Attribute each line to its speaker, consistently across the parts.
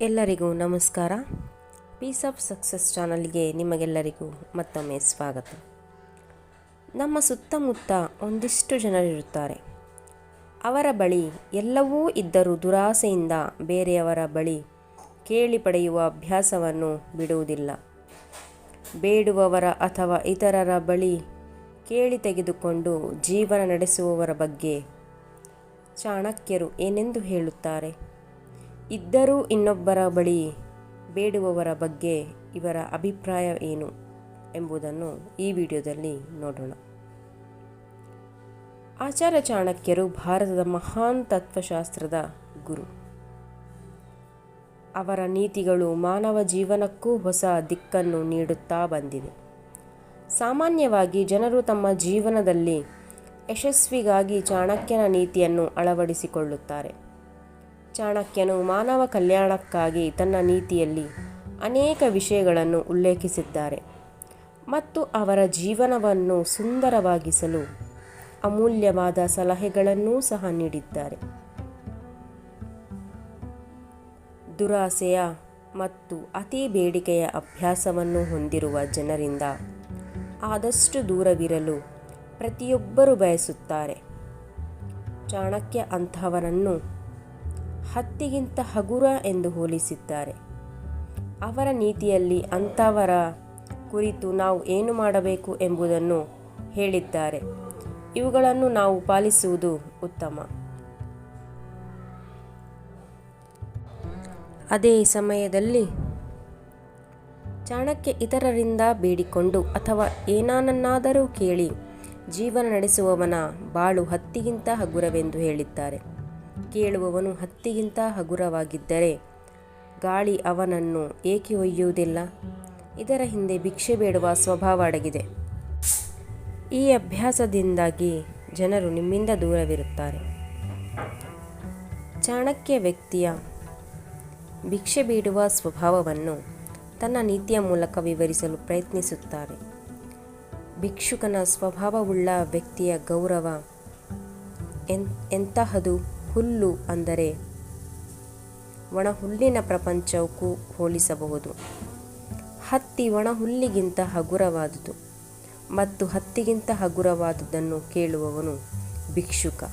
Speaker 1: ಎಲ್ಲರಿಗೂ ನಮಸ್ಕಾರ. Piece of success ಚಾನಲ್ಗೆ ನಿಮಗೆಲ್ಲರಿಗೂ ಮತ್ತೊಮ್ಮೆ ಸ್ವಾಗತ. ನಮ್ಮ ಸುತ್ತಮುತ್ತ ಒಂದಿಷ್ಟು ಜನರಿರುತ್ತಾರೆ ಅವರ ಬಳಿ ಎಲ್ಲವೂ ಇದ್ದರೂ ದುರಾಸೆಯಿಂದ ಬೇರೆಯವರ ಬಳಿ ಕೇಳಿ ಪಡೆಯುವ ಅಭ್ಯಾಸವನ್ನು ಬಿಡುವುದಿಲ್ಲ. ಬೇಡುವವರ ಅಥವಾ ಇತರರ ಬಳಿ ಕೇಳಿ ತೆಗೆದುಕೊಂಡು ಜೀವನ ನಡೆಸುವವರ ಬಗ್ಗೆ ಚಾಣಕ್ಯರು ಏನೆಂದು ಹೇಳುತ್ತಾರೆ? ಇದ್ದರೂ ಇನ್ನೊಬ್ಬರ ಬಳಿ ಬೇಡುವವರ ಬಗ್ಗೆ ಇವರ ಅಭಿಪ್ರಾಯ ಏನು ಎಂಬುದನ್ನು ಈ ವಿಡಿಯೋದಲ್ಲಿ ನೋಡೋಣ. ಆಚಾರ್ಯ ಚಾಣಕ್ಯರು ಭಾರತದ ಮಹಾನ್ ತತ್ವಶಾಸ್ತ್ರದ ಗುರು. ಅವರ ನೀತಿಗಳು ಮಾನವ ಜೀವನಕ್ಕೂ ಹೊಸ ದಿಕ್ಕನ್ನು ನೀಡುತ್ತಾ ಬಂದಿದೆ ಸಾಮಾನ್ಯವಾಗಿ ಜನರು ತಮ್ಮ ಜೀವನದಲ್ಲಿ ಯಶಸ್ವಿಗಾಗಿ ಚಾಣಕ್ಯನ ನೀತಿಯನ್ನು ಅಳವಡಿಸಿಕೊಳ್ಳುತ್ತಾರೆ. ಚಾಣಕ್ಯನು ಮಾನವ ಕಲ್ಯಾಣಕ್ಕಾಗಿ ತನ್ನ ನೀತಿಯಲ್ಲಿ ಅನೇಕ ವಿಷಯಗಳನ್ನು ಉಲ್ಲೇಖಿಸಿದ್ದಾರೆ ಮತ್ತು ಅವರ ಜೀವನವನ್ನು ಸುಂದರವಾಗಿಸಲು ಅಮೂಲ್ಯವಾದ ಸಲಹೆಗಳನ್ನೂ ಸಹ ನೀಡಿದ್ದಾರೆ. ದುರಾಸೆಯ ಮತ್ತು ಅತಿ ಬೇಡಿಕೆಯ ಅಭ್ಯಾಸವನ್ನು ಹೊಂದಿರುವ ಜನರಿಂದ ಆದಷ್ಟು ದೂರವಿರಲು ಪ್ರತಿಯೊಬ್ಬರು ಬಯಸುತ್ತಾರೆ. ಚಾಣಕ್ಯ ಅಂತಹವರನ್ನು ಹತ್ತಿಗಿಂತ ಹಗುರ ಎಂದು ಹೋಲಿಸಿದ್ದಾರೆ. ಅವರ ನೀತಿಯಲ್ಲಿ ಅಂಥವರ ಕುರಿತು ನಾವು ಏನು ಮಾಡಬೇಕು ಎಂಬುದನ್ನು ಹೇಳಿದ್ದಾರೆ. ಇವುಗಳನ್ನು ನಾವು ಪಾಲಿಸುವುದು ಉತ್ತಮ. ಅದೇ ಸಮಯದಲ್ಲಿ ಚಾಣಕ್ಯ ಇತರರಿಂದ ಬೇಡಿಕೊಂಡು ಅಥವಾ ಏನಾನನ್ನಾದರೂ ಕೇಳಿ ಜೀವನ ನಡೆಸುವವನ ಬಾಳು ಹತ್ತಿಗಿಂತ ಹಗುರವೆಂದು ಹೇಳಿದ್ದಾರೆ. ಕೇಳುವವನು ಹತ್ತಿಗಿಂತ ಹಗುರವಾಗಿದ್ದರೆ ಗಾಳಿ ಅವನನ್ನು ಏಕೆ ಒಯ್ಯುವುದಿಲ್ಲ? ಇದರ ಹಿಂದೆ ಭಿಕ್ಷೆ ಬೇಡುವ ಸ್ವಭಾವ ಅಡಗಿದೆ. ಈ ಅಭ್ಯಾಸದಿಂದಾಗಿ ಜನರು ನಿಮ್ಮಿಂದ ದೂರವಿರುತ್ತಾರೆ. ಚಾಣಕ್ಯ ವ್ಯಕ್ತಿಯ ಭಿಕ್ಷೆ ಬೇಡುವ ಸ್ವಭಾವವನ್ನು ತನ್ನ ನೀತಿಯ ಮೂಲಕ ವಿವರಿಸಲು ಪ್ರಯತ್ನಿಸುತ್ತಾರೆ. ಭಿಕ್ಷುಕನ ಸ್ವಭಾವವುಳ್ಳ ವ್ಯಕ್ತಿಯ ಗೌರವ ಎಂತಹದು? ಹುಲ್ಲು ಅಂದರೆ ಒಣಹುಲ್ಲಿನ ಪ್ರಪಂಚಕ್ಕೂ ಹೋಲಿಸಬಹುದು. ಹತ್ತಿ ಒಣಹುಲ್ಲಿಗಿಂತ ಹಗುರವಾದುದು ಮತ್ತು ಹತ್ತಿಗಿಂತ ಹಗುರವಾದುದನ್ನು ಕೇಳುವವನು ಭಿಕ್ಷುಕ.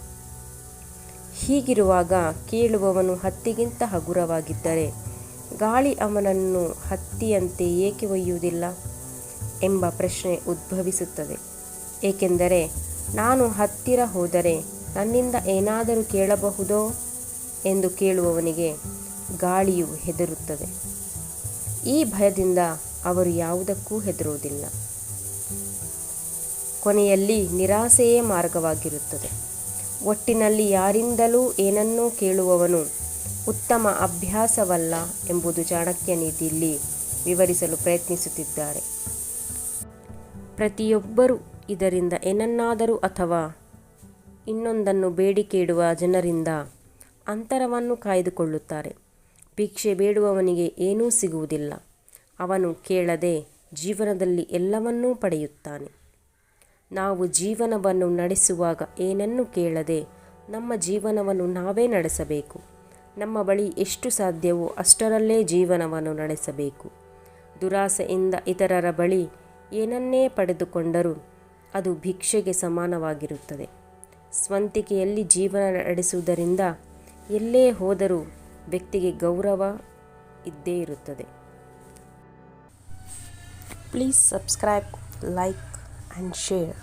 Speaker 1: ಹೀಗಿರುವಾಗ ಕೇಳುವವನು ಹತ್ತಿಗಿಂತ ಹಗುರವಾಗಿದ್ದರೆ ಗಾಳಿ ಅವನನ್ನು ಹತ್ತಿಯಂತೆ ಏಕೆ ಒಯ್ಯುವುದಿಲ್ಲ ಎಂಬ ಪ್ರಶ್ನೆ ಉದ್ಭವಿಸುತ್ತದೆ. ಏಕೆಂದರೆ ನಾನು ಹತ್ತಿರ ಹೋದರೆ ನನ್ನಿಂದ ಏನಾದರೂ ಕೇಳಬಹುದೋ ಎಂದು ಕೇಳುವವನಿಗೆ ಗಾಳಿಯು ಹೆದರುತ್ತದೆ. ಈ ಭಯದಿಂದ ಅವರು ಯಾವುದಕ್ಕೂ ಹೆದರುವುದಿಲ್ಲ. ಕೊನೆಯಲ್ಲಿ ನಿರಾಸೆಯೇ ಮಾರ್ಗವಾಗಿರುತ್ತದೆ. ಒಟ್ಟಿನಲ್ಲಿ ಯಾರಿಂದಲೂ ಏನನ್ನೂ ಕೇಳುವವನು ಉತ್ತಮ ಅಭ್ಯಾಸವಲ್ಲ ಎಂಬುದು ಚಾಣಕ್ಯ ನೀತಿಯಲ್ಲಿ ವಿವರಿಸಲು ಪ್ರಯತ್ನಿಸುತ್ತಿದ್ದಾರೆ. ಪ್ರತಿಯೊಬ್ಬರೂ ಇದರಿಂದ ಏನನ್ನಾದರೂ ಅಥವಾ ಇನ್ನೊಂದನ್ನು ಬೇಡಿಕೆಯಿಡುವ ಜನರಿಂದ ಅಂತರವನ್ನು ಕಾಯ್ದುಕೊಳ್ಳುತ್ತಾರೆ. ಭಿಕ್ಷೆ ಬೇಡುವವನಿಗೆ ಏನೂ ಸಿಗುವುದಿಲ್ಲ. ಅವನು ಕೇಳದೆ ಜೀವನದಲ್ಲಿ ಎಲ್ಲವನ್ನೂ ಪಡೆಯುತ್ತಾನೆ. ನಾವು ಜೀವನವನ್ನು ನಡೆಸುವಾಗ ಏನನ್ನು ಕೇಳದೆ ನಮ್ಮ ಜೀವನವನ್ನು ನಾವೇ ನಡೆಸಬೇಕು. ನಮ್ಮ ಬಳಿ ಎಷ್ಟು ಸಾಧ್ಯವೋ ಅಷ್ಟರಲ್ಲೇ ಜೀವನವನ್ನು ನಡೆಸಬೇಕು. ದುರಾಸೆಯಿಂದ ಇತರರ ಬಳಿ ಏನನ್ನೇ ಪಡೆದುಕೊಂಡರೂ ಅದು ಭಿಕ್ಷೆಗೆ ಸಮಾನವಾಗಿರುತ್ತದೆ. ಸ್ವಂತಿಕೆಯಲ್ಲಿ ಜೀವನ ನಡೆಸುವುದರಿಂದ ಎಲ್ಲೇ ಹೋದರೂ ವ್ಯಕ್ತಿಗೆ ಗೌರವ ಇದ್ದೇ ಇರುತ್ತದೆ. Please subscribe like and share